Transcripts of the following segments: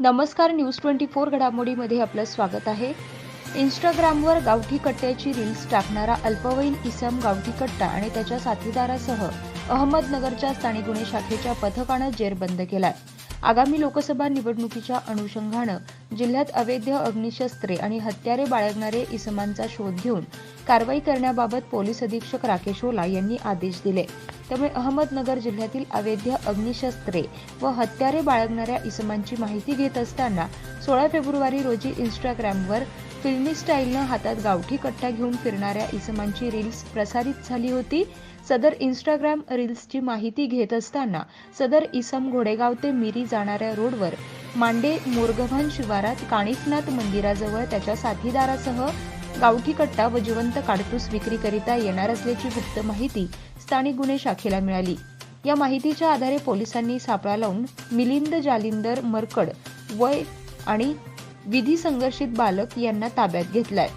नमस्कार news twenty four घडामोडीमध्ये आपलं स्वागत आहे. इंस्टाग्रामवर गावठी कट्ट्याची रील्स टाकणारा अल्पवयीन इसम गावठी कट्टा आणि त्याच्या साथीदारासह अहमदनगरच्या स्थानिक गुन्हे शाखेच्या पथकानं जेरबंद केलाय. आगामी लोकसभा निवडणुकीच्या अनुषंगानं जिल्ह्यात अवैध अग्निशस्त्रे आणि हत्यारे बाळगणारे इसमांचा शोध घेऊन कारवाई करण्याबाबत पोलीस अधीक्षक राकेश ओला यांनी आदेश दिले. त्यामुळे अहमदनगर जिल्ह्यातील अवैध अग्निशस्त्रे व हत्यारे बाळगणाऱ्या इसमांची माहिती घेत असताना सोळा फेब्रुवारी रोजी इंस्टाग्रामवर फिल्मी स्टाईलनं हातात गावठी कट्टा घेऊन फिरणाऱ्या इसमांची रील्स प्रसारित झाली होती. सदर इंस्टाग्राम रील्सची माहिती घेत असताना सदर इसम घोडेगाव ते मिरी जाणाऱ्या रोडवर मांडे मोरगव्हाण शिवारात काणिकनाथ मंदिराजवळ त्याच्या साथीदारासह गावठी कट्टा व जिवंत काडतूस विक्रीकरिता येणार असल्याची गुप्त माहिती स्थानिक गुन्हे शाखेला मिळाली. या माहितीच्या आधारे पोलिसांनी सापळा लावून मिलिंद जालिंदर मरकड वय आणि विधी संघर्षित बालक यांना ताब्यात घेतलाय.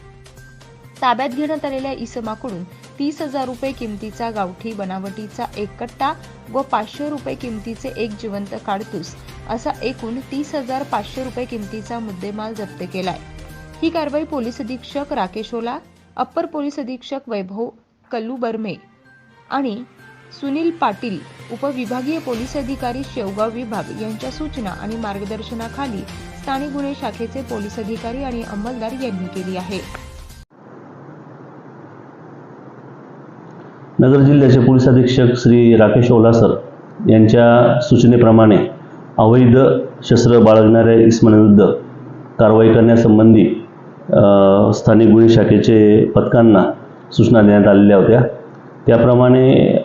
ताब्यात घेण्यात आलेल्या इसमाकडून तीस हजार रुपये किमतीचा गावठी बनावटीचा एक कट्टा व पाचशे रुपये किमतीचे एक जिवंत काडतूस असा एकूण तीस हजार पाचशे रुपये किमतीचा मुद्देमाल जप्त केलाय. ही कारवाई पोलीस अधीक्षक राकेश ओला अप्पर पोलीस अधीक्षक वैभव कल्लू बर्मे आणि सुनील पाटील उपविभागीय पोलीस अधिकारी शेवगाव विभाग यांच्या सूचना आणि मार्गदर्शनाखाली स्थानिक गुन्हे शाखेचे पोलीस अधिकारी आणि अंमलदार यांनी केली आहे. नगर जिल्ह्याचे पोलीस अधीक्षक श्री राकेश ओलासर यांच्या सूचनेप्रमाणे अवैध शस्त्र बाळगणाऱ्या इस्माविरुद्ध कारवाई करण्यासंबंधी स्थानिक गुन्हे शाखेचे पथकांना सूचना देण्यात आलेल्या होत्या. त्याप्रमाणे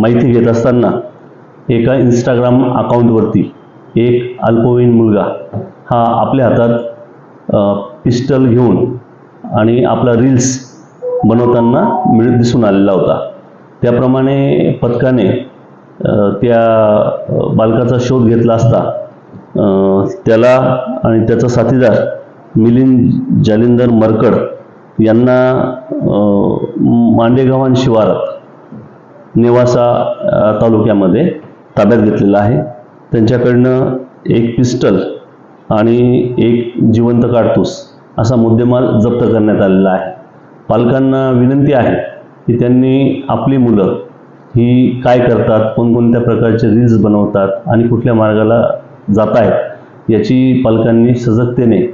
माहिती घेत असताना एका इंस्टाग्राम अकाउंटवरती एक अल्पवयीन मुलगा हा आपल्या हातात पिस्टल घेऊन आणि आपला रील्स बनवताना मिळत दिसून आलेला होता. त्याप्रमाणे पथकाने त्या बालकाचा शोध घेतला असता. त्याला आणि त्याचा साथीदार मिलिंद जालिंदर मरकड यांना मांडेगावान शिवारात नेवासा तालुक्यामध्ये ताब्यात घेतलेला आहे. त्यांच्याकडनं एक पिस्टल आणि एक जिवंत काडतूस असा मुद्देमाल जप्त करण्यात आलेला आहे. पालकांना विनंती आहे की त्यांनी आपली मुलं ही काय करतात कोणकोणत्या प्रकारचे रील्स बनवतात आणि कुठल्या मार्गाला जात आहेत याची पालकांनी सजगतेने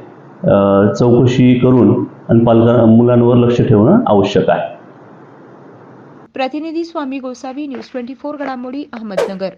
चौकशी करून आणि पालकांना मुलांवर लक्ष ठेवणं आवश्यक आहे. प्रतिनिधी Swami Gosavi news twenty four घडामोडी अहमदनगर.